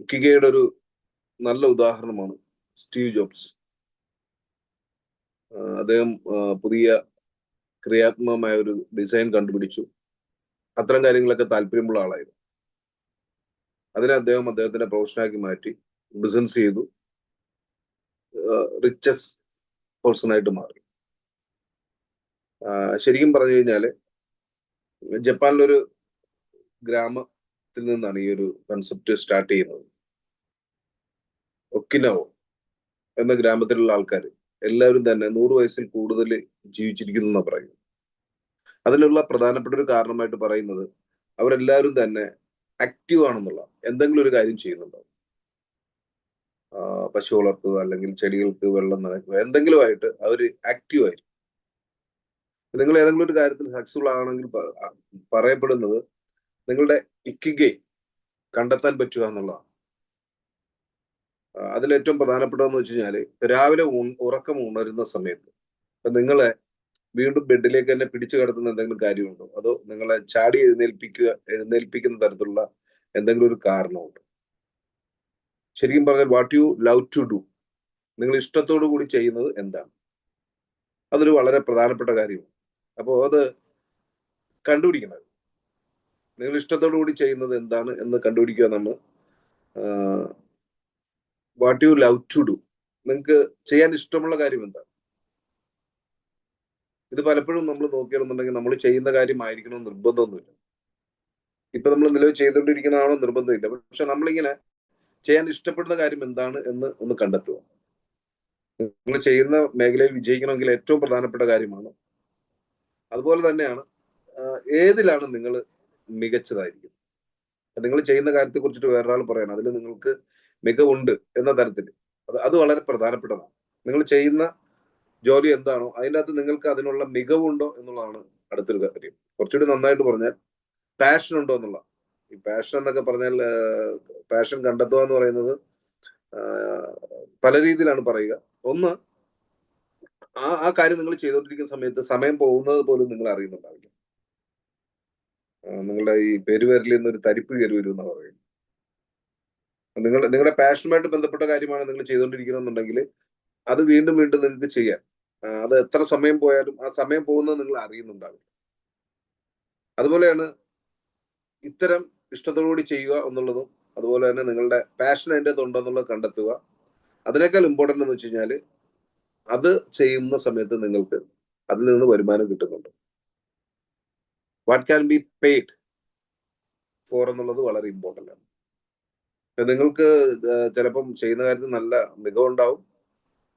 ഇക്കിഗയുടെ ഒരു നല്ല ഉദാഹരണമാണ് സ്റ്റീവ് ജോബ്സ്. അദ്ദേഹം പുതിയ ക്രിയാത്മകമായ ഒരു ഡിസൈൻ കണ്ടുപിടിച്ചു. അത്തരം കാര്യങ്ങളൊക്കെ താല്പര്യമുള്ള ആളായിരുന്നു. അതിനെ അദ്ദേഹം അദ്ദേഹത്തിന്റെ പ്രൊഫഷനാക്കി മാറ്റി ബിസിനസ് ചെയ്തു. റിച്ചസ്റ്റ് പേഴ്സൺ ആയിട്ട് മാറി. ശരിക്കും പറഞ്ഞു കഴിഞ്ഞാൽ ജപ്പാനിലൊരു ഗ്രാമത്തിൽ നിന്നാണ് ഈ ഒരു കൺസെപ്റ്റ് സ്റ്റാർട്ട് ചെയ്യുന്നത്. ഒക്കിനവോ എന്ന ഗ്രാമത്തിലുള്ള ആൾക്കാർ എല്ലാവരും തന്നെ നൂറ് വയസ്സിൽ കൂടുതൽ ജീവിച്ചിരിക്കുന്നു എന്നാണ് പറയുന്നത്. അതിനുള്ള പ്രധാനപ്പെട്ട ഒരു കാരണമായിട്ട് പറയുന്നത് അവരെല്ലാവരും തന്നെ ആക്റ്റീവ് ആണെന്നുള്ള എന്തെങ്കിലും ഒരു കാര്യം ചെയ്യുന്നുണ്ടാവും പശു വളർത്തുക അല്ലെങ്കിൽ ചെടികൾക്ക് വെള്ളം നനയ്ക്കുക എന്തെങ്കിലുമായിട്ട് അവർ ആക്റ്റീവ് ആയിരിക്കും. നിങ്ങൾ ഏതെങ്കിലും ഒരു കാര്യത്തിൽ സക്സസ്ഫുൾ ആണെങ്കിൽ പറയപ്പെടുന്നത് നിങ്ങളുടെ ഇക്കിഗെ കണ്ടെത്താൻ പറ്റുക എന്നുള്ളതാണ്. അതിലേറ്റവും പ്രധാനപ്പെട്ടതെന്ന് വെച്ച് കഴിഞ്ഞാൽ രാവിലെ ഉറക്കം ഉണരുന്ന സമയത്ത് ഇപ്പൊ നിങ്ങളെ വീണ്ടും ബെഡിലേക്ക് തന്നെ പിടിച്ചു കിടത്തുന്ന എന്തെങ്കിലും കാര്യമുണ്ടോ? അതോ നിങ്ങളെ ചാടി എഴുന്നേൽപ്പിക്കുക എഴുന്നേൽപ്പിക്കുന്ന തരത്തിലുള്ള എന്തെങ്കിലും ഒരു കാരണമുണ്ടോ? ശരിക്കും പറഞ്ഞാൽ what you love to do നിങ്ങൾ ഇഷ്ടത്തോടു കൂടി ചെയ്യുന്നത് എന്താണ്? അതൊരു വളരെ പ്രധാനപ്പെട്ട കാര്യമാണ്. അപ്പോൾ അത് കണ്ടുപിടിക്കണം. നിങ്ങൾ ഇഷ്ടത്തോടു കൂടി ചെയ്യുന്നത് എന്താണ് എന്ന് കണ്ടുപിടിക്കുക നമ്മൾ what you love to do നിങ്ങൾക്ക് ചെയ്യാൻ ഇഷ്ടമുള്ള കാര്യം എന്താണ്? ഇത് പലപ്പോഴും നമ്മൾ നോക്കിയാണെന്നുണ്ടെങ്കിൽ നമ്മൾ ചെയ്യുന്ന കാര്യമായിരിക്കണം നിർബന്ധമൊന്നുമില്ല. ഇപ്പൊ നമ്മൾ നിലവിൽ ചെയ്തുകൊണ്ടിരിക്കുന്നതാണോ നിർബന്ധമില്ല. പക്ഷെ നമ്മളിങ്ങനെ ചെയ്യാൻ ഇഷ്ടപ്പെടുന്ന കാര്യം എന്താണ് എന്ന് ഒന്ന് കണ്ടെത്തുക. നിങ്ങൾ ചെയ്യുന്ന മേഖലയിൽ വിജയിക്കണമെങ്കിൽ ഏറ്റവും പ്രധാനപ്പെട്ട കാര്യമാണ്. അതുപോലെ തന്നെയാണ് ഏതിലാണ് നിങ്ങൾ മികച്ചതായിരിക്കുന്നത്? നിങ്ങൾ ചെയ്യുന്ന കാര്യത്തെ കുറിച്ചിട്ട് വേറൊരാൾ പറയണം. അതിൽ നിങ്ങൾക്ക് മികവുണ്ട് എന്ന തരത്തിൽ. അത് അത് വളരെ പ്രധാനപ്പെട്ടതാണ്. നിങ്ങൾ ചെയ്യുന്ന ജോലി എന്താണോ അതിന്റെ അകത്ത് നിങ്ങൾക്ക് അതിനുള്ള മികവുണ്ടോ എന്നുള്ളതാണ് അടുത്തൊരു കാര്യം. കുറച്ചുകൂടി നന്നായിട്ട് പറഞ്ഞാൽ പാഷൻ ഉണ്ടോ എന്നുള്ള. ഈ പാഷൻ എന്നൊക്കെ പറഞ്ഞാൽ പാഷൻ കണ്ടെത്തുക എന്ന് പറയുന്നത് പല രീതിയിലാണ് പറയുക. ഒന്ന് ആ ആ കാര്യം നിങ്ങൾ ചെയ്തുകൊണ്ടിരിക്കുന്ന സമയത്ത് സമയം പോകുന്നത് പോലും നിങ്ങൾ അറിയുന്നുണ്ടാവില്ല. നിങ്ങളുടെ ഈ പെരുവരലിൽ നിന്ന് ഒരു തരിപ്പ് കയറി വരും എന്നാണ് പറയുന്നത്. നിങ്ങളുടെ നിങ്ങളുടെ പാഷനുമായിട്ട് ബന്ധപ്പെട്ട കാര്യമാണ് നിങ്ങൾ ചെയ്തുകൊണ്ടിരിക്കണമെന്നുണ്ടെങ്കിൽ അത് വീണ്ടും വീണ്ടും നിങ്ങൾക്ക് ചെയ്യാം. അത് എത്ര സമയം പോയാലും ആ സമയം പോകുന്നത് നിങ്ങൾ അറിയുന്നുണ്ടാവില്ല. അതുപോലെയാണ് ഇത്തരം ഇഷ്ടത്തോടുകൂടി ചെയ്യുക എന്നുള്ളതും അതുപോലെ തന്നെ നിങ്ങളുടെ പാഷൻ അതിന്റെ അകത്ത് ഉണ്ടോ കണ്ടെത്തുക. അതിനേക്കാൾ ഇമ്പോർട്ടന്റ് എന്ന് വെച്ച് കഴിഞ്ഞാൽ അത് ചെയ്യുന്ന സമയത്ത് നിങ്ങൾക്ക് അതിൽ നിന്ന് വരുമാനം കിട്ടുന്നുണ്ട്. What can be paid for എന്നുള്ളത് വളരെ ഇമ്പോർട്ടന്റ് ആണ്. നിങ്ങൾക്ക് ചിലപ്പം ചെയ്യുന്ന കാര്യത്തിൽ നല്ല മികവുണ്ടാവും.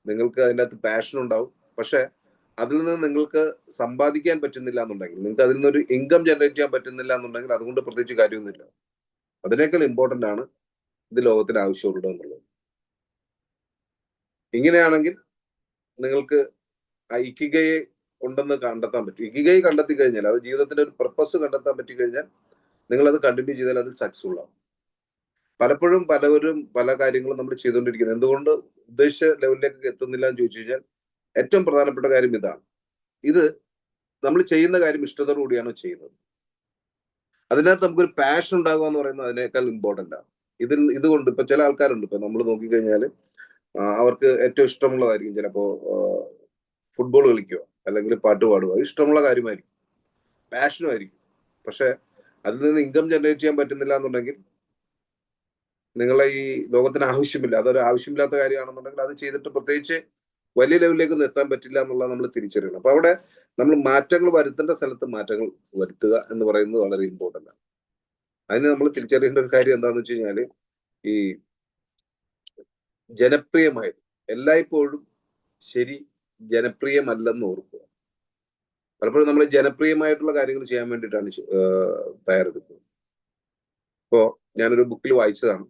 നിങ്ങൾക്ക് അതിന്റെ അകത്ത് പാഷൻ ഉണ്ടാവും. പക്ഷെ അതിൽ നിന്ന് നിങ്ങൾക്ക് സമ്പാദിക്കാൻ പറ്റുന്നില്ല എന്നുണ്ടെങ്കിൽ നിങ്ങൾക്ക് അതിൽ നിന്നൊരു ഇൻകം ജനറേറ്റ് ചെയ്യാൻ പറ്റുന്നില്ല എന്നുണ്ടെങ്കിൽ അതുകൊണ്ട് പ്രത്യേകിച്ച് കാര്യമൊന്നുമില്ല. അതിനേക്കാൾ ഇമ്പോർട്ടന്റ് ആണ് ഇത് ലോകത്തിന് ആവശ്യമുള്ളത് എന്നുള്ളത്. ഇങ്ങനെയാണെങ്കിൽ നിങ്ങൾക്ക് ആ ഇക്കികയെ ഉണ്ടെന്ന് കണ്ടെത്താൻ പറ്റും. ഇക്കിഗൈ കണ്ടെത്തി കഴിഞ്ഞാൽ അത് ജീവിതത്തിന്റെ ഒരു പർപ്പസ് കണ്ടെത്താൻ പറ്റി കഴിഞ്ഞാൽ നിങ്ങൾ അത് കണ്ടിന്യൂ ചെയ്താൽ അതിൽ സക്സസ്ഫുൾ ആവും. പലപ്പോഴും പലവരും പല കാര്യങ്ങളും നമ്മൾ ചെയ്തുകൊണ്ടിരിക്കുന്നത്. എന്തുകൊണ്ട് ഉദ്ദേശിച്ച ലെവലിലേക്ക് എത്തുന്നില്ല എന്ന് ചോദിച്ചു കഴിഞ്ഞാൽ ഏറ്റവും പ്രധാനപ്പെട്ട കാര്യം ഇതാണ്. ഇത് നമ്മൾ ചെയ്യുന്ന കാര്യം ഇഷ്ടത്തോടു കൂടിയാണ് ചെയ്യുന്നത്. അതിനകത്ത് നമുക്കൊരു പാഷൻ ഉണ്ടാകുക എന്ന് പറയുന്നത് അതിനേക്കാൾ ഇമ്പോർട്ടന്റ് ആണ്. ഇതിൽ ഇതുകൊണ്ട് ഇപ്പൊ ചില ആൾക്കാരുണ്ട്. ഇപ്പൊ നമ്മൾ നോക്കിക്കഴിഞ്ഞാൽ അവർക്ക് ഏറ്റവും ഇഷ്ടമുള്ളതായിരിക്കും ചിലപ്പോ ഫുട്ബോൾ കളിക്കുക അല്ലെങ്കിൽ പാട്ട് പാടുക. ഇഷ്ടമുള്ള കാര്യമായിരിക്കും. പാഷനും ആയിരിക്കും. പക്ഷെ അതിൽ നിന്ന് ഇൻകം ജനറേറ്റ് ചെയ്യാൻ പറ്റുന്നില്ല എന്നുണ്ടെങ്കിൽ നിങ്ങളെ ഈ ലോകത്തിന് ആവശ്യമില്ല. അതൊരു ആവശ്യമില്ലാത്ത കാര്യമാണെന്നുണ്ടെങ്കിൽ അത് ചെയ്തിട്ട് പ്രത്യേകിച്ച് വലിയ ലെവലിലേക്കൊന്നും എത്താൻ പറ്റില്ല എന്നുള്ളത് നമ്മൾ തിരിച്ചറിയണം. അപ്പൊ അവിടെ നമ്മൾ മാറ്റങ്ങൾ വരുത്തേണ്ട സ്ഥലത്ത് മാറ്റങ്ങൾ വരുത്തുക എന്ന് പറയുന്നത് വളരെ ഇമ്പോർട്ടന്റ് ആണ്. അതിന് നമ്മൾ തിരിച്ചറിയേണ്ട ഒരു കാര്യം എന്താന്ന് വെച്ച് കഴിഞ്ഞാൽ ഈ ജനപ്രിയമായത് എല്ലായ്പ്പോഴും ശരി ജനപ്രിയമല്ലെന്ന് ഓർക്കുക. പലപ്പോഴും നമ്മൾ ജനപ്രിയമായിട്ടുള്ള കാര്യങ്ങൾ ചെയ്യാൻ വേണ്ടിയിട്ടാണ് തയ്യാറെടുക്കുന്നത്. ഇപ്പോ ഞാനൊരു ബുക്കിൽ വായിച്ചതാണ്.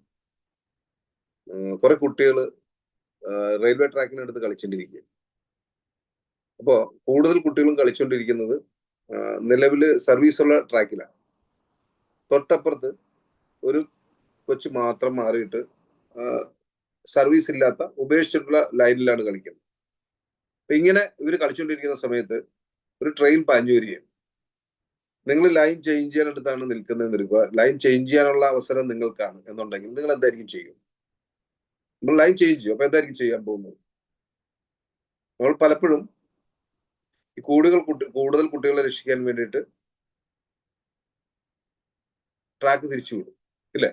കുറെ കുട്ടികൾ റെയിൽവേ ട്രാക്കിനടുത്ത് കളിച്ചുകൊണ്ടിരിക്കുകയാണ് അപ്പോൾ കൂടുതൽ കുട്ടികളും കളിച്ചുകൊണ്ടിരിക്കുന്നത് നിലവിൽ സർവീസുള്ള ട്രാക്കിലാണ് തൊട്ടപ്പുറത്ത് ഒരു കൊച്ചു മാത്രം മാറിയിട്ട് സർവീസ് ഇല്ലാത്ത ഉപേക്ഷിച്ചിട്ടുള്ള ലൈനിലാണ് കളിക്കുന്നത്. അപ്പൊ ഇങ്ങനെ ഇവർ കളിച്ചുകൊണ്ടിരിക്കുന്ന സമയത്ത് ഒരു ട്രെയിൻ പാഞ്ഞു വരികയാണ് നിങ്ങൾ ലൈൻ ചേഞ്ച് ചെയ്യാനടുത്താണ് നിൽക്കുന്നതെന്ന് എടുക്കുക ലൈൻ ചേഞ്ച് ചെയ്യാനുള്ള അവസരം നിങ്ങൾക്കാണ് എന്നുണ്ടെങ്കിൽ നിങ്ങൾ എന്തായിരിക്കും ചെയ്യും നമ്മൾ ലൈൻ ചേഞ്ച് ചെയ്യും. അപ്പൊ എന്തായിരിക്കും ചെയ്യാൻ പോകുന്നത്? നമ്മൾ പലപ്പോഴും ഈ കൂടുകൾ കൂടുതൽ കുട്ടികളെ രക്ഷിക്കാൻ വേണ്ടിയിട്ട് ട്രാക്ക് തിരിച്ചു വിടും. ഇല്ലേ?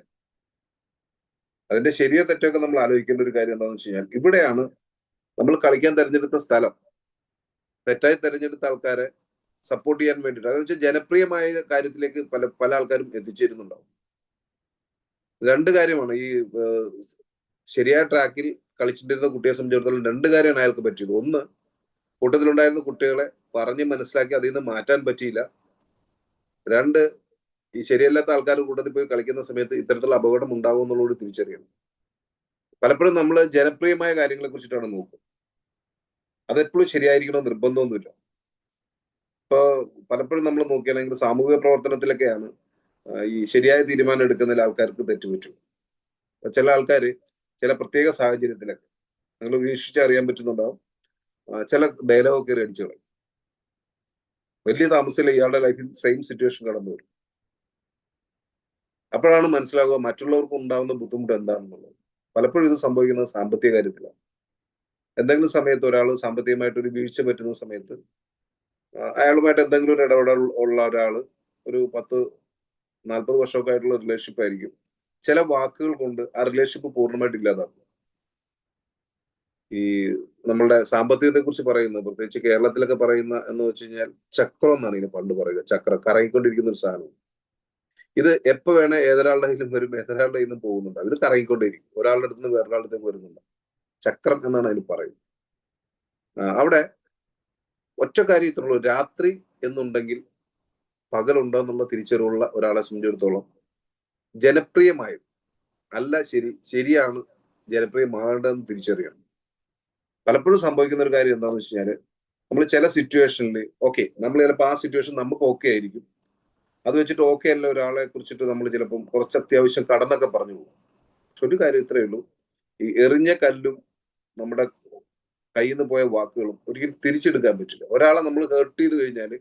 അതിന്റെ ശരിയോ തെറ്റൊക്കെ നമ്മൾ ആലോചിക്കേണ്ട ഒരു കാര്യം എന്താണെന്ന് വെച്ച് കഴിഞ്ഞാൽ ഇവിടെയാണ് നമ്മൾ കളിക്കാൻ തെരഞ്ഞെടുത്ത സ്ഥലം. തെറ്റായി തെരഞ്ഞെടുത്ത ആൾക്കാരെ സപ്പോർട്ട് ചെയ്യാൻ വേണ്ടിയിട്ട്. അതെന്ന് വെച്ചാൽ ജനപ്രിയമായ കാര്യത്തിലേക്ക് പല പല ആൾക്കാരും എത്തിച്ചേരുന്നുണ്ടാവും. രണ്ട് കാര്യമാണ് ഈ ശരിയായ ട്രാക്കിൽ കളിച്ചിട്ടിരുന്ന കുട്ടിയെ സംബന്ധിച്ചിടത്തോളം രണ്ട് കാര്യമാണ് അയാൾക്ക് പറ്റിയത്. ഒന്ന് കൂട്ടത്തിലുണ്ടായിരുന്ന കുട്ടികളെ പറഞ്ഞ് മനസ്സിലാക്കി അതിൽ നിന്ന് മാറ്റാൻ പറ്റിയില്ല. രണ്ട് ഈ ശരിയല്ലാത്ത ആൾക്കാർ കൂട്ടത്തിൽ പോയി കളിക്കുന്ന സമയത്ത് ഇത്തരത്തിലുള്ള അപകടം ഉണ്ടാവും എന്നുള്ളത് തിരിച്ചറിയണം. പലപ്പോഴും നമ്മൾ ജനപ്രിയമായ കാര്യങ്ങളെ കുറിച്ചിട്ടാണ് നോക്കുക. അതെപ്പോഴും ശരിയായിരിക്കണം നിർബന്ധമൊന്നുമില്ല. ഇപ്പൊ പലപ്പോഴും നമ്മൾ നോക്കുകയാണെങ്കിൽ സാമൂഹിക പ്രവർത്തനത്തിലൊക്കെയാണ് ഈ ശരിയായ തീരുമാനം എടുക്കുന്നതിൽ ആൾക്കാർക്ക് തെറ്റുപറ്റും. ചില ആൾക്കാർ ചില പ്രത്യേക സാഹചര്യത്തിലൊക്കെ. നിങ്ങൾ വീക്ഷിച്ചറിയാൻ പറ്റുന്നുണ്ടാവും. ചില ഡയലോഗ് കയറി അടിച്ചു കളയും വലിയ താമസമില്ല ഇയാളുടെ ലൈഫിൽ സെയിം സിറ്റുവേഷൻ കടന്നു വരും. അപ്പോഴാണ് മനസ്സിലാകുക മറ്റുള്ളവർക്ക് ഉണ്ടാകുന്ന ബുദ്ധിമുട്ട് എന്താണെന്നുള്ളത്. പലപ്പോഴും ഇത് സംഭവിക്കുന്നത് സാമ്പത്തിക കാര്യത്തിലാണ്. എന്തെങ്കിലും സമയത്ത് ഒരാൾ സാമ്പത്തികമായിട്ട് ഒരു വീഴ്ച പറ്റുന്ന സമയത്ത് അയാളുമായിട്ട് എന്തെങ്കിലും ഒരു ഇടപെടൽ ഉള്ള ഒരാൾ ഒരു പത്ത് നാൽപ്പത് വർഷമൊക്കെ ആയിട്ടുള്ള റിലേഷൻഷിപ്പ് ആയിരിക്കും. ചില വാക്കുകൾ കൊണ്ട് ആ റിലേഷൻഷിപ്പ് പൂർണമായിട്ട് ഇല്ലാതാക്കും. ഈ നമ്മളുടെ സാമ്പത്തികത്തെ കുറിച്ച് പറയുന്നത് പ്രത്യേകിച്ച് കേരളത്തിലൊക്കെ പറയുന്ന എന്ന് വെച്ച് കഴിഞ്ഞാൽ ചക്രം എന്നാണ് ഇതിന് പണ്ട് പറയുക. ചക്രം കറങ്ങിക്കൊണ്ടിരിക്കുന്ന ഒരു സാധനം. ഇത് എപ്പോ വേണേ ഏതൊരാളുടെ കയ്യിലും വരും ഏതൊരാളുടെ കയ്യിൽ നിന്നും പോകുന്നുണ്ട് ഇത് കറങ്ങിക്കൊണ്ടിരിക്കും ഒരാളുടെ അടുത്ത് നിന്ന് വേറൊരാളുടെ അടുത്തേക്ക് വരുന്നുണ്ട് ചക്രം എന്നാണ് അതിന് പറയുന്നത്. അവിടെ ഒറ്റ കാര്യം രാത്രി എന്നുണ്ടെങ്കിൽ പകലുണ്ടോ എന്നുള്ള തിരിച്ചറിവുള്ള ഒരാളെ സംബന്ധിച്ചിടത്തോളം ജനപ്രിയമായത്. അല്ല ശരി ശരിയാണ് ജനപ്രിയമാകേണ്ടതെന്ന് തിരിച്ചറിയണം. പലപ്പോഴും സംഭവിക്കുന്ന ഒരു കാര്യം എന്താണെന്ന് വെച്ച് കഴിഞ്ഞാൽ നമ്മൾ ചില സിറ്റുവേഷനിൽ ഓക്കെ നമ്മൾ ചിലപ്പോൾ ആ സിറ്റുവേഷൻ നമുക്ക് ഓക്കെ ആയിരിക്കും. അത് വെച്ചിട്ട് ഓക്കെ അല്ല ഒരാളെ കുറിച്ചിട്ട് നമ്മൾ ചിലപ്പം കുറച്ച് അത്യാവശ്യം കടന്നൊക്കെ പറഞ്ഞു പോകും. പക്ഷെ ഒരു കാര്യം ഇത്രയേ ഉള്ളൂ. ഈ എറിഞ്ഞ കല്ലും നമ്മുടെ കയ്യിൽ നിന്ന് പോയ വാക്കുകളും ഒരിക്കലും തിരിച്ചെടുക്കാൻ പറ്റില്ല. ഒരാളെ നമ്മൾ ഹേർട്ട് ചെയ്ത് കഴിഞ്ഞാൽ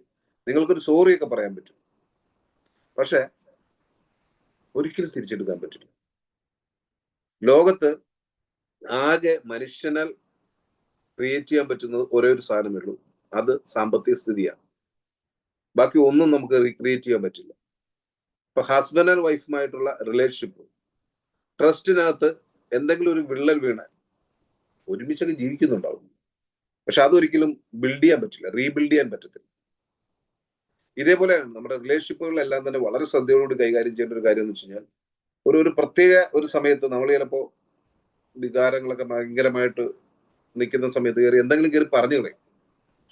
നിങ്ങൾക്കൊരു സോറിയൊക്കെ പറയാൻ പറ്റും. പക്ഷെ ഒരിക്കലും തിരിച്ചെടുക്കാൻ പറ്റില്ല. ലോകത്ത് ആകെ മനുഷ്യനാൽ ക്രിയേറ്റ് ചെയ്യാൻ പറ്റുന്നത് ഒരേ ഒരു സാധനമേ ഉള്ളൂ. അത് സാമ്പത്തിക സ്ഥിതിയാണ്. ബാക്കി ഒന്നും നമുക്ക് റീക്രിയേറ്റ് ചെയ്യാൻ പറ്റില്ല. ഇപ്പൊ ഹസ്ബൻഡ് ആൻഡ് വൈഫുമായിട്ടുള്ള റിലേഷൻഷിപ്പ് ട്രസ്റ്റിനകത്ത് എന്തെങ്കിലും ഒരു വിള്ളൽ വീണാൽ ഒരുമിച്ചൊക്കെ ജീവിക്കുന്നുണ്ടാവും. പക്ഷെ അതൊരിക്കലും ബിൽഡ് ചെയ്യാൻ പറ്റില്ല റീബിൽഡ് ചെയ്യാൻ പറ്റത്തില്ല. ഇതേപോലെയാണ് നമ്മുടെ റിലേഷൻഷിപ്പുകളെല്ലാം തന്നെ വളരെ ശ്രദ്ധയോടുകൂടി കൈകാര്യം ചെയ്യേണ്ട ഒരു കാര്യം എന്ന് വെച്ച് കഴിഞ്ഞാൽ ഒരു ഒരു പ്രത്യേക ഒരു സമയത്ത് നമ്മൾ ചിലപ്പോൾ വികാരങ്ങളൊക്കെ ഭയങ്കരമായിട്ട് നിൽക്കുന്ന സമയത്ത് കയറി എന്തെങ്കിലും കയറി പറഞ്ഞു കളയും.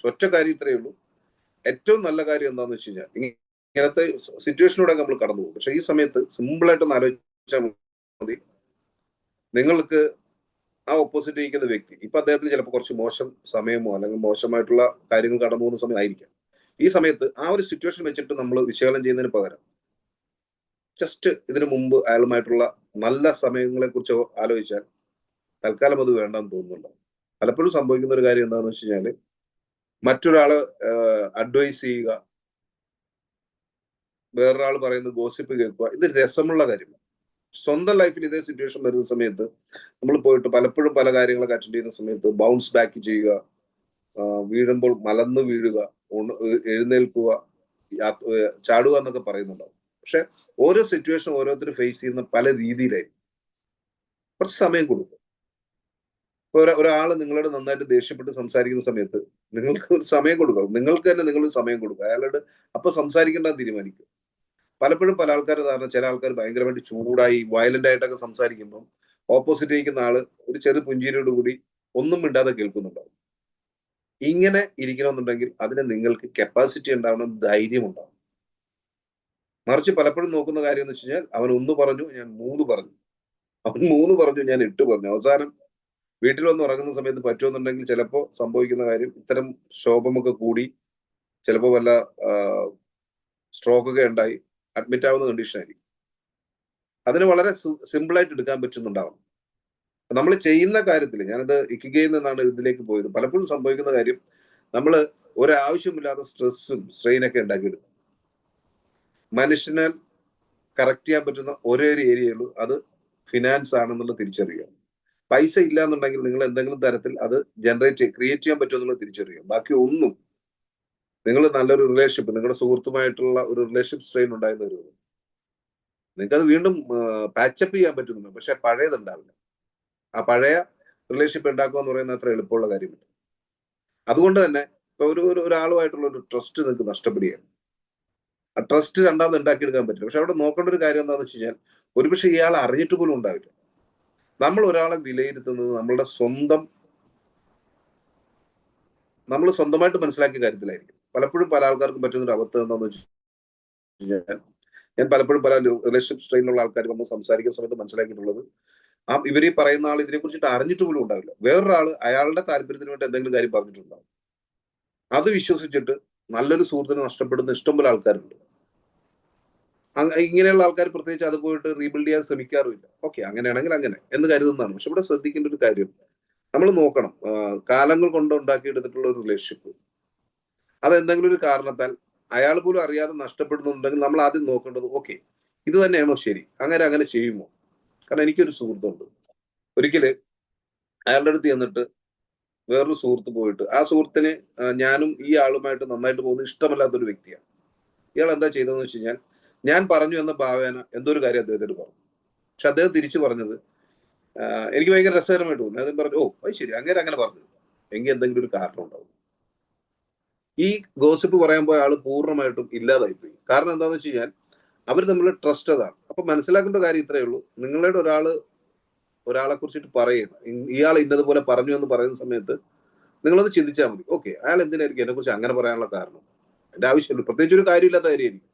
ഒറ്റ കാര്യം ഇത്രയേ ഉള്ളൂ. ഏറ്റവും നല്ല കാര്യം എന്താന്ന് വെച്ച് കഴിഞ്ഞാൽ ഇങ്ങനത്തെ സിറ്റുവേഷനിലൂടെ നമ്മൾ കടന്നു പോകും. പക്ഷെ ഈ സമയത്ത് സിമ്പിൾ ഒന്ന് ആലോചിച്ചാൽ മതി. നിങ്ങൾക്ക് ആ ഓപ്പോസിറ്റ് ഇരിക്കുന്ന വ്യക്തി ഇപ്പൊ അദ്ദേഹത്തിന് ചിലപ്പോൾ കുറച്ച് മോശം സമയമോ അല്ലെങ്കിൽ മോശമായിട്ടുള്ള കാര്യങ്ങൾ കടന്നു പോകുന്ന സമയമായിരിക്കാം ഈ സമയത്ത് ആ ഒരു സിറ്റുവേഷൻ വെച്ചിട്ട് നമ്മൾ വിശകലനം ചെയ്യുന്നതിന് പകരം ജസ്റ്റ് ഇതിനു മുമ്പ് അയാളുമായിട്ടുള്ള നല്ല സമയങ്ങളെ കുറിച്ച് ആലോചിച്ചാൽ തൽക്കാലം അത് വേണ്ടെന്ന് തോന്നുന്നുണ്ട്? പലപ്പോഴും സംഭവിക്കുന്ന ഒരു കാര്യം എന്താണെന്ന് വെച്ച് കഴിഞ്ഞാൽ മറ്റൊരാൾ അഡ്വൈസ് ചെയ്യുക വേറൊരാൾ പറയുന്നത് ഗോസിപ്പ് കേൾക്കുക ഇത് രസമുള്ള കാര്യമാണ് സ്വന്തം ലൈഫിൽ ഇതേ സിറ്റുവേഷൻ വരുന്ന സമയത്ത് നമ്മൾ പോയിട്ട് പലപ്പോഴും പല കാര്യങ്ങളൊക്കെ അറ്റൻഡ് ചെയ്യുന്ന സമയത്ത് ബൗൺസ് ബാക്ക് ചെയ്യുക വീഴുമ്പോൾ മലന്ന് വീഴുക എഴുന്നേൽക്കുക ചാടുക എന്നൊക്കെ പറയുന്നുണ്ടാവും. പക്ഷെ ഓരോ സിറ്റുവേഷൻ ഓരോരുത്തർ ഫേസ് ചെയ്യുന്ന പല രീതിയിലായിരിക്കും കുറച്ച് സമയം കൊടുക്കും. ഇപ്പൊ ഒരാൾ നിങ്ങളോട് നന്നായിട്ട് ദേഷ്യപ്പെട്ട് സംസാരിക്കുന്ന സമയത്ത് നിങ്ങൾക്ക് ഒരു സമയം കൊടുക്കുക നിങ്ങൾക്ക് തന്നെ നിങ്ങൾ സമയം കൊടുക്കുക അയാളോട് അപ്പൊ സംസാരിക്കേണ്ട തീരുമാനിക്കും. പലപ്പോഴും പല ആൾക്കാർ ധാരണ ചില ആൾക്കാർ ഭയങ്കരമായിട്ട് ചൂടായി വയലന്റ് ആയിട്ടൊക്കെ സംസാരിക്കുമ്പോൾ ഓപ്പോസിറ്റ് ഇരിക്കുന്ന ആൾ ഒരു ചെറു പുഞ്ചിരിയോട് കൂടി ഒന്നും മിണ്ടാതെ കേൾക്കുന്നുണ്ടാവും. ഇങ്ങനെ ഇരിക്കണമെന്നുണ്ടെങ്കിൽ അതിന് നിങ്ങൾക്ക് കപ്പാസിറ്റി ഉണ്ടാവണം ധൈര്യം ഉണ്ടാവണം. മറിച്ച് പലപ്പോഴും നോക്കുന്ന കാര്യം എന്ന് വെച്ച് കഴിഞ്ഞാൽ അവൻ ഒന്ന് പറഞ്ഞു ഞാൻ മൂന്ന് പറഞ്ഞു. അവൻ മൂന്ന് പറഞ്ഞു ഞാൻ എട്ട് പറഞ്ഞു. അവസാനം വീട്ടിൽ വന്ന് ഉറങ്ങുന്ന സമയത്ത് പറ്റുമെന്നുണ്ടെങ്കിൽ ചിലപ്പോൾ സംഭവിക്കുന്ന കാര്യം ഇത്തരം ശോഭമൊക്കെ കൂടി ചിലപ്പോൾ വല്ല സ്ട്രോക്ക് ഒക്കെ ഉണ്ടായി അഡ്മിറ്റ് ആവുന്ന കണ്ടീഷൻ ആയിരിക്കും. അതിന് വളരെ സിമ്പിളായിട്ട് എടുക്കാൻ പറ്റുന്നുണ്ടാവണം. നമ്മൾ ചെയ്യുന്ന കാര്യത്തിൽ ഞാനത് ഇക്കുകയിൽ നിന്നാണ് ഇതിലേക്ക് പോയത്. പലപ്പോഴും സംഭവിക്കുന്ന കാര്യം നമ്മൾ ഒരാവശ്യമില്ലാത്ത സ്ട്രെസ്സും സ്ട്രെയിനൊക്കെ ഉണ്ടാക്കിയെടുക്കും. മനുഷ്യനെ കറക്റ്റ് ചെയ്യാൻ പറ്റുന്ന ഒരേ ഒരു ഏരിയയേ ഉള്ളൂ അത് ഫിനാൻസ് ആണെന്നുള്ള തിരിച്ചറിയുക. പൈസ ഇല്ല എന്നുണ്ടെങ്കിൽ നിങ്ങൾ എന്തെങ്കിലും തരത്തിൽ അത് ജനറേറ്റ് ക്രിയേറ്റ് ചെയ്യാൻ പറ്റുമെന്നുള്ളത് തിരിച്ചറിയുക. ബാക്കി ഒന്നും നിങ്ങൾ നല്ലൊരു റിലേഷൻഷിപ്പ് നിങ്ങളുടെ സുഹൃത്തുമായിട്ടുള്ള ഒരു റിലേഷൻഷിപ്പ് സ്ട്രെയിൻ ഉണ്ടായെന്ന് കരുതുന്നു അത് വീണ്ടും പാച്ചപ്പ് ചെയ്യാൻ പറ്റുന്നുണ്ട്. പക്ഷെ പഴയതുണ്ടാവില്ല. ആ പഴയ റിലേഷൻഷിപ്പ് ഉണ്ടാക്കുക എന്ന് പറയുന്നത് അത്ര എളുപ്പമുള്ള കാര്യമില്ല. അതുകൊണ്ട് തന്നെ ഇപ്പൊ ഒരു ഒരു ഒരാളുമായിട്ടുള്ള ഒരു ട്രസ്റ്റ് നിങ്ങൾക്ക് നഷ്ടപ്പെടുകയാണ്. ആ ട്രസ്റ്റ് രണ്ടാമത് ഉണ്ടാക്കിയെടുക്കാൻ പറ്റില്ല. പക്ഷെ അവിടെ നോക്കേണ്ട ഒരു കാര്യം എന്താണെന്ന് വെച്ച് കഴിഞ്ഞാൽ ഒരുപക്ഷെ ഇയാൾ അറിഞ്ഞിട്ട് പോലും ഉണ്ടാവില്ല. നമ്മൾ ഒരാളെ വിലയിരുത്തുന്നത് നമ്മളുടെ സ്വന്തം നമ്മൾ സ്വന്തമായിട്ട് മനസ്സിലാക്കിയ കാര്യത്തിലായിരിക്കും. പലപ്പോഴും പല ആൾക്കാർക്കും പറ്റുന്നൊരു അവസ്ഥ എന്താണെന്ന് വെച്ച് കഴിഞ്ഞാൽ ഞാൻ പലപ്പോഴും പല റിലേഷൻഷിപ്പ് സ്ട്രെയിനിലുള്ള ആൾക്കാർ നമ്മൾ സംസാരിക്കുന്ന സമയത്ത് മനസ്സിലാക്കിയിട്ടുള്ളത് ആ ഇവർ ഈ പറയുന്ന ആൾ ഇതിനെ കുറിച്ചിട്ട് അറിഞ്ഞിട്ട് പോലും ഉണ്ടാവില്ല. വേറൊരാൾ അയാളുടെ താല്പര്യത്തിന് വേണ്ടി എന്തെങ്കിലും കാര്യം പറഞ്ഞിട്ടുണ്ടാവും. അത് വിശ്വസിച്ചിട്ട് നല്ലൊരു സുഹൃത്തിനെ നഷ്ടപ്പെടുന്ന ഇഷ്ടംപോലെ ആൾക്കാരുണ്ട്. ഇങ്ങനെയുള്ള ആൾക്കാർ പ്രത്യേകിച്ച് അത് പോയിട്ട് റീബിൽഡ് ചെയ്യാൻ ശ്രമിക്കാറുമില്ല. ഓക്കെ അങ്ങനെയാണെങ്കിൽ അങ്ങനെ എന്ന് കരുതുന്നതാണ്. പക്ഷെ ഇവിടെ ശ്രദ്ധിക്കേണ്ട ഒരു കാര്യം നമ്മൾ നോക്കണം. കാലങ്ങൾ കൊണ്ട് ഉണ്ടാക്കിയെടുത്തിട്ടുള്ള ഒരു റിലേഷൻഷിപ്പ് അത് എന്തെങ്കിലും ഒരു കാരണത്താൽ അയാൾ പോലും അറിയാതെ നഷ്ടപ്പെടുന്നുണ്ടെങ്കിൽ നമ്മൾ ആദ്യം നോക്കേണ്ടത് ഓക്കെ ഇത് തന്നെയാണോ ശരി? അങ്ങനെ അങ്ങനെ ചെയ്യുമോ? കാരണം എനിക്കൊരു സുഹൃത്തുണ്ട്. ഒരിക്കൽ അയാളുടെ അടുത്ത് ചെന്നിട്ട് വേറൊരു സുഹൃത്ത് പോയിട്ട് ആ സുഹൃത്തിന് ഞാനും ഈ ആളുമായിട്ട് നന്നായിട്ട് പോകുന്ന ഇഷ്ടമല്ലാത്തൊരു വ്യക്തിയാണ്. ഇയാൾ എന്താ ചെയ്തതെന്ന് വെച്ച് കഴിഞ്ഞാൽ ഞാൻ പറഞ്ഞു എന്ന ഭാവേന എന്തോ ഒരു കാര്യം അദ്ദേഹത്തോട് പറഞ്ഞു. പക്ഷെ അദ്ദേഹം തിരിച്ചു പറഞ്ഞത് എനിക്ക് ഭയങ്കര രസകരമായിട്ട് തോന്നി. അദ്ദേഹം പറഞ്ഞു ഓ അത് ശരി. അങ്ങനെ അങ്ങനെ പറഞ്ഞു. എങ്കിൽ എന്തെങ്കിലും ഒരു കാരണം ഉണ്ടാവും. ഈ ഗോസിപ്പ് പറയാൻ പോയ ആൾ പൂർണമായിട്ടും ഇല്ലാതായിപ്പോയി. കാരണം എന്താണെന്ന് വെച്ച് കഴിഞ്ഞാൽ അവർ നമ്മൾ ട്രസ്റ്റ് ആണ് അപ്പൊ മനസ്സിലാക്കേണ്ട കാര്യം ഇത്രയേ ഉള്ളൂ. നിങ്ങളുടെ ഒരാൾ ഒരാളെ കുറിച്ചിട്ട് പറയണം ഇയാൾ ഇന്നതുപോലെ പറഞ്ഞു എന്ന് പറയുന്ന സമയത്ത് നിങ്ങളത് ചിന്തിച്ചാൽ മതി. ഓക്കെ അയാൾ എന്തിനായിരിക്കും എന്നെ കുറിച്ച് അങ്ങനെ പറയാനുള്ള കാരണം? എന്റെ ആവശ്യമില്ല. പ്രത്യേകിച്ച് ഒരു കാര്യമില്ലാത്ത കാര്യമായിരിക്കും.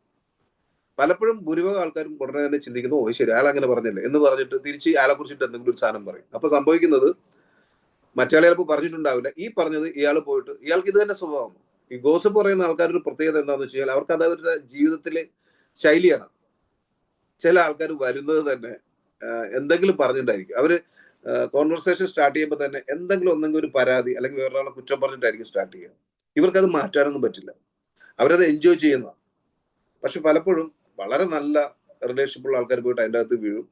പലപ്പോഴും ഭൂരിഭാഗം ആൾക്കാരും ഉടനെ തന്നെ ചിന്തിക്കുന്നു ഓ ശരി അയാൾ അങ്ങനെ പറഞ്ഞില്ലേ? എന്ന് പറഞ്ഞിട്ട് തിരിച്ച് അയാളെ കുറിച്ചിട്ട് എന്തെങ്കിലും ഒരു സാധനം പറയും. അപ്പൊ സംഭവിക്കുന്നത് മറ്റേ ചിലപ്പോൾ പറഞ്ഞിട്ടുണ്ടാവില്ല. ഈ പറഞ്ഞത് ഇയാൾ പോയിട്ട് ഇയാൾക്ക് ഇത് തന്നെ സ്വഭാവം ഈ ഗോസ് പറയുന്ന ആൾക്കാരുടെ പ്രത്യേകത എന്താണെന്ന് വെച്ച് കഴിഞ്ഞാൽ അവർക്ക് അത് അവരുടെ ജീവിതത്തിലെ ശൈലിയാണ്. ചില ആൾക്കാർ വരുന്നത് തന്നെ എന്തെങ്കിലും പറഞ്ഞിട്ടായിരിക്കും. അവർ കോൺവെർസേഷൻ സ്റ്റാർട്ട് ചെയ്യുമ്പോൾ തന്നെ എന്തെങ്കിലും ഒന്നെങ്കിലും ഒരു പരാതി അല്ലെങ്കിൽ വേറൊരാളെ കുറ്റം പറഞ്ഞിട്ടായിരിക്കും സ്റ്റാർട്ട് ചെയ്യുക. ഇവർക്കത് മാറ്റാനൊന്നും പറ്റില്ല. അവരത് എൻജോയ് ചെയ്യുന്ന പക്ഷെ പലപ്പോഴും വളരെ നല്ല റിലേഷൻഷിപ്പുള്ള ആൾക്കാർ പോയിട്ട് അതിന്റെ അകത്ത് വീഴും.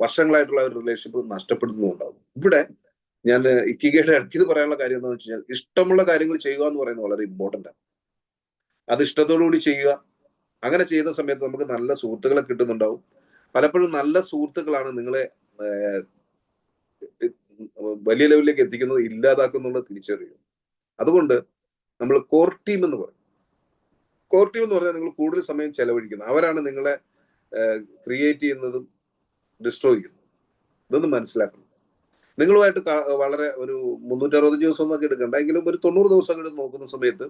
വർഷങ്ങളായിട്ടുള്ള ഒരു റിലേഷൻഷിപ്പ് നഷ്ടപ്പെടുന്നുണ്ടാവും ഇവിടെ ഞാൻ ഇക്കികയുടെ ഇടയ്ക്ക് പറയാനുള്ള കാര്യം എന്താണെന്ന് വെച്ച് കഴിഞ്ഞാൽ ഇഷ്ടമുള്ള കാര്യങ്ങൾ ചെയ്യുക എന്ന് പറയുന്നത് വളരെ ഇമ്പോർട്ടന്റ് ആണ്. അത് ഇഷ്ടത്തോടുകൂടി ചെയ്യുക അങ്ങനെ ചെയ്യുന്ന സമയത്ത് നമുക്ക് നല്ല സുഹൃത്തുക്കളെ കിട്ടുന്നുണ്ടാവും. പലപ്പോഴും നല്ല സുഹൃത്തുക്കളാണ് നിങ്ങളെ വലിയ ലെവലിലേക്ക് എത്തിക്കുന്നത് ഇല്ലാതാക്കുന്നുള്ള തിരിച്ചറിയുക. അതുകൊണ്ട് നമ്മൾ കോർ ടീം എന്ന് പറയും. കോർ ടീം എന്ന് പറഞ്ഞാൽ നിങ്ങൾ കൂടുതൽ സമയം ചെലവഴിക്കുന്നത്. അവരാണ് നിങ്ങളെ ക്രിയേറ്റ് ചെയ്യുന്നതും ഡിസ്ട്രോയ് ചെയ്യുന്നതും. ഇതൊന്ന് മനസ്സിലാക്കണം. നിങ്ങളുമായിട്ട് വളരെ ഒരു മുന്നൂറ്ററുപത് ദിവസം എന്നൊക്കെ എടുക്കണ്ട. എങ്കിലും ഒരു തൊണ്ണൂറ് ദിവസം എടുത്ത് നോക്കുന്ന സമയത്ത്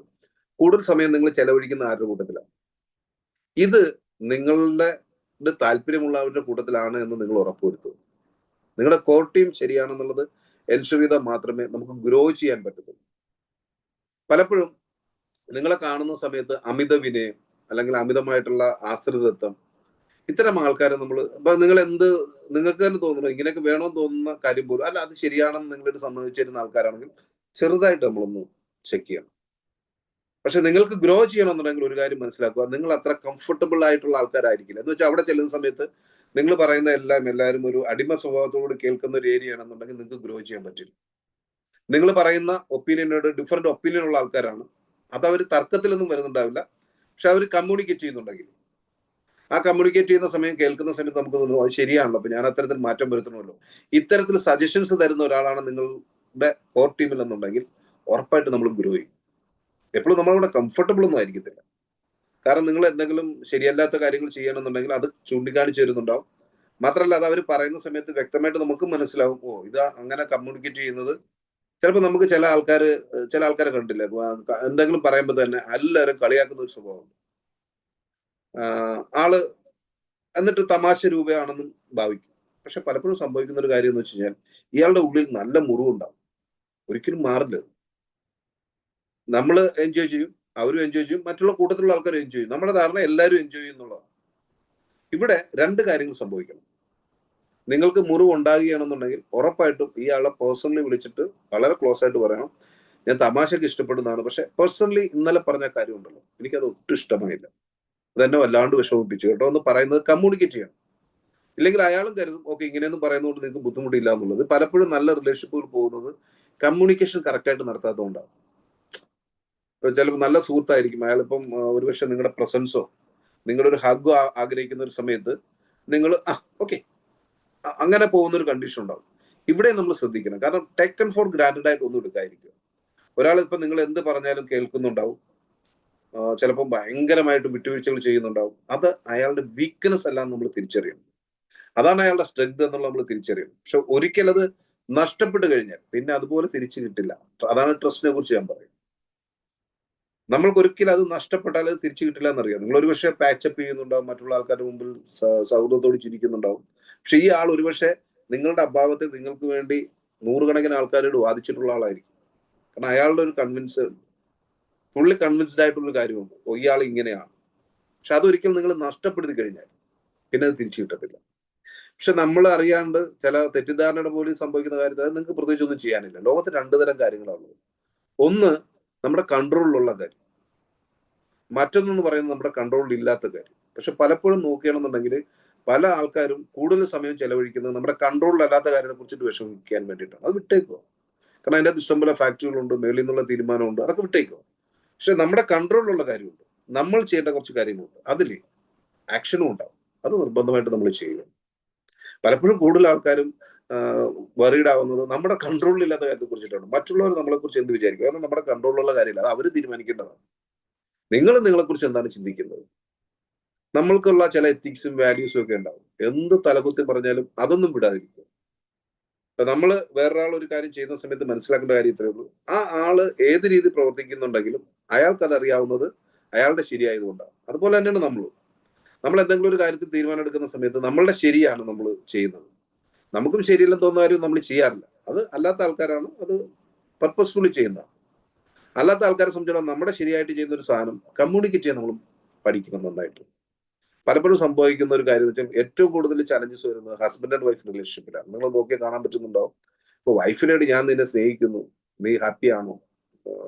കൂടുതൽ സമയം നിങ്ങൾ ചെലവഴിക്കുന്ന ആരുടെ കൂട്ടത്തിലാണ്? ഇത് നിങ്ങളുടെ താല്പര്യമുള്ളവരുടെ കൂട്ടത്തിലാണ് എന്ന് നിങ്ങൾ ഉറപ്പുവരുത്തുക നിങ്ങളുടെ കോർ ടീം ശരിയാണെന്നുള്ളത് എൻഷുർ ചെയ്താൽ മാത്രമേ നമുക്ക് ഗ്രോ ചെയ്യാൻ പറ്റത്തുള്ളൂ. പലപ്പോഴും നിങ്ങളെ കാണുന്ന സമയത്ത് അമിത വിനയം അല്ലെങ്കിൽ അമിതമായിട്ടുള്ള ആശ്രിതത്വം ഇത്തരം ആൾക്കാരെ നമ്മൾ ഇപ്പൊ നിങ്ങൾ എന്ത് നിങ്ങൾക്ക് തന്നെ തോന്നുന്നു ഇങ്ങനെയൊക്കെ വേണമെന്ന് തോന്നുന്ന കാര്യം പോലും അല്ല അത് ശരിയാണെന്ന് നിങ്ങളോട് സമ്മതിച്ചിരുന്ന ആൾക്കാരാണെങ്കിൽ ചെറുതായിട്ട് നമ്മളൊന്ന് ചെക്ക് ചെയ്യണം. പക്ഷെ നിങ്ങൾക്ക് ഗ്രോ ചെയ്യണമെന്നുണ്ടെങ്കിൽ ഒരു കാര്യം മനസ്സിലാക്കുക. നിങ്ങൾ അത്ര കംഫർട്ടബിൾ ആയിട്ടുള്ള ആൾക്കാരായിരിക്കില്ല. എന്ന് വെച്ചാൽ അവിടെ ചെല്ലുന്ന സമയത്ത് നിങ്ങൾ പറയുന്ന എല്ലാം എല്ലാവരും ഒരു അടിമ സ്വഭാവത്തോട് കേൾക്കുന്ന ഒരു ഏരിയ ആണെന്നുണ്ടെങ്കിൽ നിങ്ങൾക്ക് ഗ്രോ ചെയ്യാൻ പറ്റില്ല. നിങ്ങൾ പറയുന്ന ഒപ്പീനിയനോട് ഡിഫറെന്റ് ഒപ്പീനിയൻ ഉള്ള ആൾക്കാരാണ്. അത് അവർ തർക്കത്തിലൊന്നും വരുന്നുണ്ടാവില്ല. പക്ഷെ അവർ കമ്മ്യൂണിക്കേറ്റ് ചെയ്യുന്നുണ്ടെങ്കിൽ. ആ കമ്മ്യൂണിക്കേറ്റ് ചെയ്യുന്ന സമയം കേൾക്കുന്ന സമയത്ത് നമുക്ക് തോന്നുന്നു അത് ശരിയാണല്ലോ. അപ്പൊ ഞാൻ അത്തരത്തിൽ മാറ്റം വരുത്തണമല്ലോ. ഇത്തരത്തിൽ സജഷൻസ് തരുന്ന ഒരാളാണ് നിങ്ങളുടെ കോർ ടീമിൽ എന്നുണ്ടെങ്കിൽ ഉറപ്പായിട്ട് നമ്മൾ ഗ്രോ ചെയ്യും. എപ്പോഴും നമ്മളിവിടെ കംഫർട്ടബിൾ ഒന്നും ആയിരിക്കത്തില്ല. കാരണം നിങ്ങൾ എന്തെങ്കിലും ശരിയല്ലാത്ത കാര്യങ്ങൾ ചെയ്യണമെന്നുണ്ടെങ്കിൽ അത് ചൂണ്ടിക്കാണിച്ചു തരുന്നുണ്ടാവും. മാത്രമല്ല അത് അവർ പറയുന്ന സമയത്ത് വ്യക്തമായിട്ട് നമുക്ക് മനസ്സിലാവും ഓ ഇത് അങ്ങനെ കമ്മ്യൂണിക്കേറ്റ് ചെയ്യുന്നത്. ചിലപ്പോൾ നമുക്ക് ചില ആൾക്കാർ ചില ആൾക്കാരെ കണ്ടില്ല? എന്തെങ്കിലും പറയുമ്പോൾ തന്നെ എല്ലാവരും കളിയാക്കുന്ന ഒരു സ്വഭാവമുണ്ട് ആൾ എന്നിട്ട് തമാശ രൂപയാണെന്നും ഭാവിക്കും. പക്ഷെ പലപ്പോഴും സംഭവിക്കുന്ന ഒരു കാര്യം എന്ന് വെച്ച് കഴിഞ്ഞാൽ ഇയാളുടെ ഉള്ളിൽ നല്ല മുറിവുണ്ടാവും. ഒരിക്കലും മാറില്ല നമ്മൾ എൻജോയ് ചെയ്യും അവരും എൻജോയ് ചെയ്യും മറ്റുള്ള കൂട്ടത്തിലുള്ള ആൾക്കാർ എൻജോയ് ചെയ്യും. നമ്മുടെ ധാരണ എല്ലാവരും എൻജോയ് ചെയ്യും എന്നുള്ളതാണ്. ഇവിടെ രണ്ട് കാര്യങ്ങൾ സംഭവിക്കണം. നിങ്ങൾക്ക് മുറിവ് ഉണ്ടാകുകയാണെന്നുണ്ടെങ്കിൽ ഉറപ്പായിട്ടും ആളെ പേഴ്സണലി വിളിച്ചിട്ട് വളരെ ക്ലോസ് ആയിട്ട് പറയണം. ഞാൻ തമാശക്ക് ഇഷ്ടപ്പെടുന്നതാണ് പക്ഷെ പേഴ്സണലി ഇന്നലെ പറഞ്ഞ കാര്യം ഉണ്ടല്ലോ. എനിക്കത് ഒട്ടും ഇഷ്ടമായില്ല. അതെന്നെ വല്ലാണ്ട് വിഷമിപ്പിച്ചു കേട്ടോ. എന്ന് പറയുന്നത് കമ്മ്യൂണിക്കേറ്റ് ചെയ്യണം. ഇല്ലെങ്കിൽ അയാളും കരുതും ഓക്കെ ഇങ്ങനെയൊന്നും പറയുന്നതുകൊണ്ട് നിങ്ങൾക്ക് ബുദ്ധിമുട്ടില്ല എന്നുള്ളത്. പലപ്പോഴും നല്ല റിലേഷൻഷിപ്പുകൾ പോകുന്നത് കമ്മ്യൂണിക്കേഷൻ കറക്റ്റായിട്ട് നടത്താത്തതുകൊണ്ടാണ്. ഇപ്പൊ ചിലപ്പോൾ നല്ല സുഹൃത്തായിരിക്കും. അയാളിപ്പം ഒരുപക്ഷെ നിങ്ങളുടെ പ്രസൻസോ നിങ്ങളുടെ ഒരു ഹഗ് ആഗ്രഹിക്കുന്ന ഒരു സമയത്ത് നിങ്ങൾ ആ ഓക്കെ അങ്ങനെ പോകുന്ന ഒരു കണ്ടീഷൻ ഉണ്ടാവും. ഇവിടെ നമ്മൾ ശ്രദ്ധിക്കണം. കാരണം ടേക്കൺ ഫോർ ഗ്രാൻഡഡ് ആയിട്ട് ഒന്നും എടുക്കാതിരിക്കുക. ഒരാൾ ഇപ്പം നിങ്ങൾ എന്ത് പറഞ്ഞാലും കേൾക്കുന്നുണ്ടാവും. ചിലപ്പം ഭയങ്കരമായിട്ട് വിട്ടുവീഴ്ചകൾ ചെയ്യുന്നുണ്ടാവും. അത് അയാളുടെ വീക്ക്നെസ് അല്ല നമ്മൾ തിരിച്ചറിയണം. അതാണ് അയാളുടെ സ്ട്രെങ്ത് എന്നുള്ള നമ്മൾ തിരിച്ചറിയണം. പക്ഷെ ഒരിക്കലത് നഷ്ടപ്പെട്ട് കഴിഞ്ഞാൽ പിന്നെ അതുപോലെ തിരിച്ചു കിട്ടില്ല. അതാണ് ട്രസ്റ്റിനെ കുറിച്ച് ഞാൻ പറയും. നമ്മൾക്ക് ഒരിക്കലും അത് നഷ്ടപ്പെട്ടാൽ അത് തിരിച്ചു കിട്ടില്ല എന്നറിയാം. നിങ്ങൾ ഒരുപക്ഷെ പാച്ചപ്പ് ചെയ്യുന്നുണ്ടാവും മറ്റുള്ള ആൾക്കാരുടെ മുമ്പിൽ സൗഹൃദത്തോട് ചിരിക്കുന്നുണ്ടാവും. പക്ഷെ ഈ ആൾ ഒരുപക്ഷെ നിങ്ങളുടെ അഭാവത്തെ നിങ്ങൾക്ക് വേണ്ടി നൂറുകണക്കിന് ആൾക്കാരോട് വാദിച്ചിട്ടുള്ള ആളായിരിക്കും. കാരണം അയാളുടെ ഒരു കൺവിൻസ് ഫുള്ളി കൺവിൻസ്ഡ് ആയിട്ടുള്ള കാര്യമാണ് ഓ ഇയാൾ ഇങ്ങനെയാണ്. പക്ഷെ അതൊരിക്കലും നിങ്ങൾ നഷ്ടപ്പെടുത്തി കഴിഞ്ഞാൽ പിന്നെ അത് തിരിച്ചു കിട്ടത്തില്ല. പക്ഷെ നമ്മൾ അറിയാണ്ട് ചില തെറ്റിദ്ധാരണയുടെ പോലും സംഭവിക്കുന്ന കാര്യത്തിൽ അത് നിങ്ങൾക്ക് പ്രത്യേകിച്ച് ഒന്നും ചെയ്യാനില്ല. ലോകത്ത് രണ്ടു തരം കാര്യങ്ങളാണുള്ളത് ഒന്ന് നമ്മുടെ കൺട്രോളിലുള്ള കാര്യം. മറ്റൊന്നെന്ന് പറയുന്നത് നമ്മുടെ കൺട്രോളിൽ ഇല്ലാത്ത കാര്യം. പക്ഷെ പലപ്പോഴും നോക്കുകയാണെന്നുണ്ടെങ്കിൽ പല ആൾക്കാരും കൂടുതൽ സമയം ചെലവഴിക്കുന്നത് നമ്മുടെ കൺട്രോളിലല്ലാത്ത കാര്യത്തെ കുറിച്ചിട്ട് വിഷമിക്കാൻ വേണ്ടിയിട്ടാണ്. അത് വിട്ടേക്കുക കാരണം അതിന്റെ അകത്ത് ഇഷ്ടംപോലെ ഫാക്ടറികളുണ്ട് മേളിൽ നിന്നുള്ള തീരുമാനമുണ്ട് അതൊക്കെ വിട്ടേക്കുക പക്ഷെ നമ്മുടെ കൺട്രോളിലുള്ള കാര്യമുണ്ട്. നമ്മൾ ചെയ്യേണ്ട കുറച്ച് കാര്യങ്ങളുണ്ട്. അതിൽ ആക്ഷനും ഉണ്ടാവും. അത് നിർബന്ധമായിട്ട് നമ്മൾ ചെയ്യുക. പലപ്പോഴും കൂടുതൽ ആൾക്കാരും വറീഡ് ആവുന്നത് നമ്മുടെ കൺട്രോളിലില്ലാത്ത കാര്യത്തെ കുറിച്ചിട്ടാണ്. മറ്റുള്ളവർ നമ്മളെക്കുറിച്ച് എന്ത് വിചാരിക്കും? അതൊന്നും നമ്മുടെ കൺട്രോളിലുള്ള കാര്യമില്ല. അത് അവർ തീരുമാനിക്കേണ്ടതാണ്. നിങ്ങൾ നിങ്ങളെക്കുറിച്ച് എന്താണ് ചിന്തിക്കുന്നത്? നമ്മൾക്കുള്ള ചില എത്തിക്സും വാല്യൂസും ഒക്കെ ഉണ്ടാവും. എന്ത് തലകുത്തി പറഞ്ഞാലും അതൊന്നും വിടാതിരിക്കുക. നമ്മൾ വേറൊരാൾ ഒരു കാര്യം ചെയ്യുന്ന സമയത്ത് മനസ്സിലാക്കേണ്ട കാര്യം ഇത്രയേ ഉള്ളൂ. ആ ആൾ ഏത് രീതി പ്രവർത്തിക്കുന്നുണ്ടെങ്കിലും അയാൾക്ക് അത് അറിയാവുന്നത് അയാളുടെ ശരിയായതുകൊണ്ടാണ്. അതുപോലെ തന്നെയാണ് നമ്മളും. നമ്മൾ എന്തെങ്കിലും ഒരു കാര്യത്തിൽ തീരുമാനം എടുക്കുന്ന സമയത്ത് നമ്മളുടെ ശരിയാണ് നമ്മൾ ചെയ്യുന്നത്. നമുക്കും ശരിയല്ലെന്ന് തോന്നുന്ന കാര്യം നമ്മൾ ചെയ്യാറില്ല. അത് അല്ലാത്ത ആൾക്കാരാണ് അത് പർപ്പസ്ഫുള്ളി ചെയ്യുന്നതാണ് അല്ലാത്ത ആൾക്കാരെ സംബന്ധിച്ചിടത്തോളം നമ്മുടെ ശരിയായിട്ട് ചെയ്യുന്ന ഒരു സാധനം കമ്മ്യൂണിക്കേറ്റ് ചെയ്യാൻ നമ്മൾ പഠിക്കണം നന്നായിട്ട്. പലപ്പോഴും സംഭവിക്കുന്ന ഒരു കാര്യം വെച്ചാൽ ഏറ്റവും കൂടുതൽ ചലഞ്ചസ് വരുന്നത് ഹസ്ബൻഡ് ആൻഡ് വൈഫ് റിലേഷൻഷിപ്പിലാണ് നിങ്ങൾ നോക്കിയാൽ കാണാൻ പറ്റുന്നുണ്ടാവും. ഇപ്പൊ വൈഫിനോട് ഞാൻ നിന്നെ സ്നേഹിക്കുന്നു. നീ ഹാപ്പിയാണോ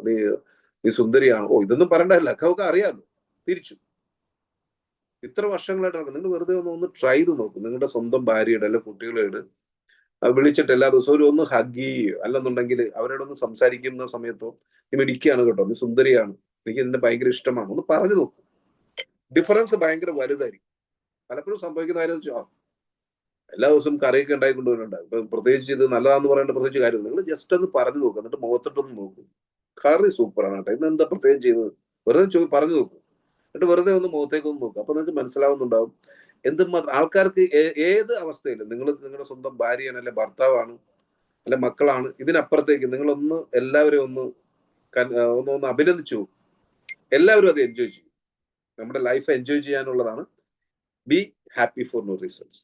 നീ നീ സുന്ദരിയാണോ? ഓ ഇതൊന്നും പറയണ്ടല്ല. അക്കൊക്കെ അറിയാമല്ലോ. തിരിച്ചു. ഇത്ര വർഷങ്ങളായിട്ട് നിങ്ങൾ വെറുതെ ഒന്ന് ഒന്ന് ട്രൈ ചെയ്ത് നോക്കും. നിങ്ങളുടെ സ്വന്തം ഭാര്യയുടെ അല്ലെ കുട്ടികളോട് വിളിച്ചിട്ട് എല്ലാ ദിവസവും ഒരു ഒന്ന് ഹഗ് ചെയ്യുകയോ അല്ലെന്നുണ്ടെങ്കിൽ അവരോടൊന്ന് സംസാരിക്കുന്ന സമയത്തോ നീ മിടിക്കുകയാണ് കേട്ടോ നീ സുന്ദരിയാണ് എനിക്ക് ഇതിന്റെ ഭയങ്കര ഇഷ്ടമാണ്. ഒന്ന് പറഞ്ഞു നോക്കും. ഡിഫറൻസ് ഭയങ്കര വലുതായിരിക്കും. പലപ്പോഴും സംഭവിക്കുന്ന കാര്യം വെച്ചാൽ എല്ലാ ദിവസവും കറിയൊക്കെ ഉണ്ടായിക്കൊണ്ടുവരുന്നുണ്ട്. ഇപ്പൊ പ്രത്യേകിച്ച് ഇത് നല്ലതാന്ന് പറയേണ്ട പ്രത്യേകിച്ച് കാര്യം നിങ്ങൾ ജസ്റ്റ് ഒന്ന് പറഞ്ഞു നോക്കുക എന്നിട്ട് മുഖത്തിട്ടൊന്ന് നോക്കും. കറി സൂപ്പറാണ് കേട്ടോ. ഇന്ന് എന്താ പ്രത്യേകം ചെയ്തത് വെറുതെ പറഞ്ഞു നോക്കും. എന്നിട്ട് വെറുതെ ഒന്ന് മുഖത്തേക്ക് ഒന്ന് നോക്കും. അപ്പൊ നിങ്ങൾക്ക് മനസ്സിലാവുന്നുണ്ടാവും. എന്തുമാത്രം ആൾക്കാർക്ക് ഏത് അവസ്ഥയിലും നിങ്ങൾ നിങ്ങളുടെ സ്വന്തം ഭാര്യയാണ് അല്ലെ ഭർത്താവാണ് അല്ലെ മക്കളാണ് ഇതിനപ്പുറത്തേക്ക് നിങ്ങളൊന്ന് എല്ലാവരെയും ഒന്ന് ഒന്ന് ഒന്ന് അഭിനന്ദിച്ചു. എല്ലാവരും അത് എൻജോയ് ചെയ്യും. നമ്മുടെ life enjoy ചെയ്യാനുള്ളതാണ്. Be happy for no reasons